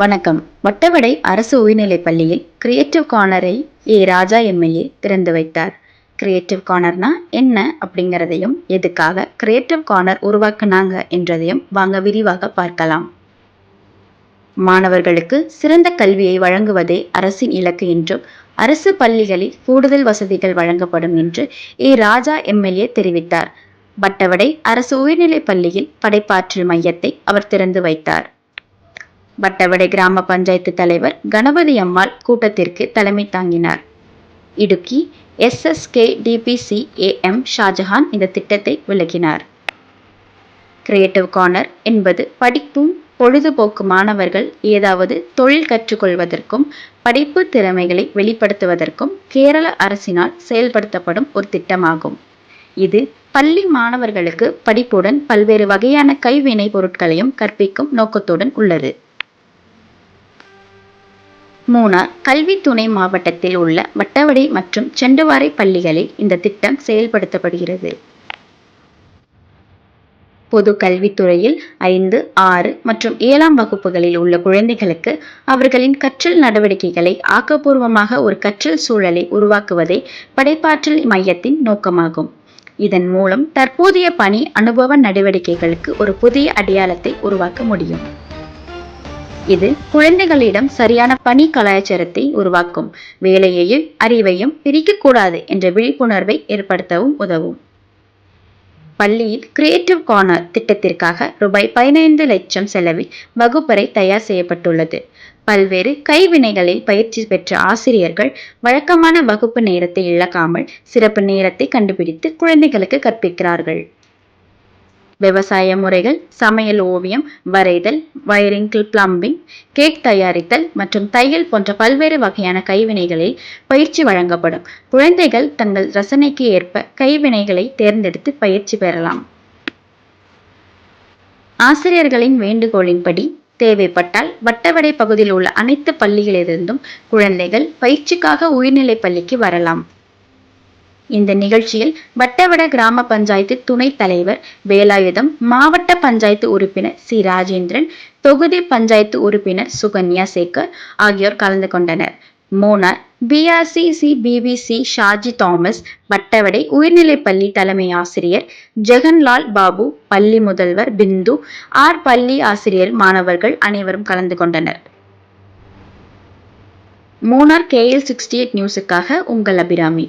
வணக்கம். வட்டவடை அரசு உயர்நிலைப் பள்ளியில் கிரியேட்டிவ் கார்னரை ஏ. ராஜா எம்எல்ஏ திறந்து வைத்தார். கிரியேட்டிவ் கார்னர்னா என்ன அப்படிங்கிறதையும் எதுக்காக கிரியேட்டிவ் கார்னர் உருவாக்குனாங்க என்றதையும் வாங்க விரிவாக பார்க்கலாம். மாணவர்களுக்கு சிறந்த கல்வியை வழங்குவதே அரசின் இலக்கு என்றும் அரசு பள்ளிகளில் கூடுதல் வசதிகள் வழங்கப்படும் என்று ஏ. ராஜா எம்எல்ஏ தெரிவித்தார். வட்டவடை அரசு உயர்நிலைப் பள்ளியில் படைப்பாற்றல் மையத்தை அவர் திறந்து வைத்தார். வட்டவடை கிராம பஞ்சாயத்து தலைவர் கணபதி அம்மாள் கூட்டத்திற்கு தலைமை தாங்கினார். Idukki SSK DPC AM Shajahan இந்த திட்டத்தை விளக்கினார். கிரியேட்டிவ் கார்னர் என்பது படிப்பும் பொழுதுபோக்கு மாணவர்கள் ஏதாவது தொழில் கற்றுக்கொள்வதற்கும் படிப்பு திறமைகளை வெளிப்படுத்துவதற்கும் கேரள அரசினால் செயல்படுத்தப்படும் ஒரு திட்டமாகும். இது பள்ளி மாணவர்களுக்கு படிப்புடன் பல்வேறு வகையான கைவினை பொருட்களையும் கற்பிக்கும் நோக்கத்துடன் உள்ளது. மூணார் கல்வி துணை மாவட்டத்தில் உள்ள வட்டவடை மற்றும் செண்டுவாரை பள்ளிகளில் இந்த திட்டம் செயல்படுத்தப்படுகிறது. பொது கல்வித்துறையில் ஐந்து ஆறு மற்றும் ஏழாம் வகுப்புகளில் உள்ள குழந்தைகளுக்கு அவர்களின் கற்றல் நடவடிக்கைகளை ஆக்கப்பூர்வமாக ஒரு கற்றல் சூழலை உருவாக்குவதே படைப்பாற்றல் மையத்தின் நோக்கமாகும். இதன் மூலம் தற்போதைய பணி அனுபவ நடவடிக்கைகளுக்கு ஒரு புதிய அடையாளத்தை உருவாக்க முடியும். இது குழந்தைகளிடம் சரியான பணி கலாச்சாரத்தை உருவாக்கும். வேலையையும் அறிவையும் பிரிக்கக்கூடாது என்ற விழிப்புணர்வை ஏற்படுத்தவும் உதவும். பள்ளியில் கிரியேட்டிவ் கார்னர் திட்டத்திற்காக ரூபாய் பதினைந்து லட்சம் செலவில் வகுப்பறை தயார் செய்யப்பட்டுள்ளது. பல்வேறு கைவினைகளில் பயிற்சி பெற்ற ஆசிரியர்கள் வழக்கமான வகுப்பு நேரத்தை இழக்காமல் சிறப்பு நேரத்தை கண்டுபிடித்து குழந்தைகளுக்கு கற்பிக்கிறார்கள். விவசாய முறைகள் சமையல் ஓவியம் வரைதல் வயரிங் பிளம்பிங் கேக் தயாரித்தல் மற்றும் தையல் போன்ற பல்வேறு வகையான கைவினைகளில் பயிற்சி வழங்கப்படும். குழந்தைகள் தங்கள் ரசனைக்கு ஏற்ப கைவினைகளை தேர்ந்தெடுத்து பயிற்சி பெறலாம். ஆசிரியர்களின் வேண்டுகோளின்படி தேவைப்பட்டால் வட்டவடை பகுதியில் உள்ள அனைத்து பள்ளிகளிலிருந்தும் குழந்தைகள் பயிற்சிக்காக உயர்நிலை பள்ளிக்கு வரலாம். இந்த நிகழ்ச்சியில் வட்டவட கிராம பஞ்சாயத்து துணைத் தலைவர் வேலாயுதம் மாவட்ட பஞ்சாயத்து உறுப்பினர் சி. ராஜேந்திரன் தொகுதி பஞ்சாயத்து உறுப்பினர் சுகன்யா சேகர் ஆகியோர் கலந்து கொண்டனர். Munnar BRC C BPC Shaji Thomas Vattavada உயர்நிலைப்பள்ளி தலைமை ஆசிரியர் ஜெகன்லால் பாபு பள்ளி முதல்வர் பிந்து ஆர் பள்ளி ஆசிரியர் மாணவர்கள் அனைவரும் கலந்து கொண்டனர். மோனார் கேஎல் சிக்ஸ்டி எயிட் நியூஸுக்காக உங்கள் அபிராமி.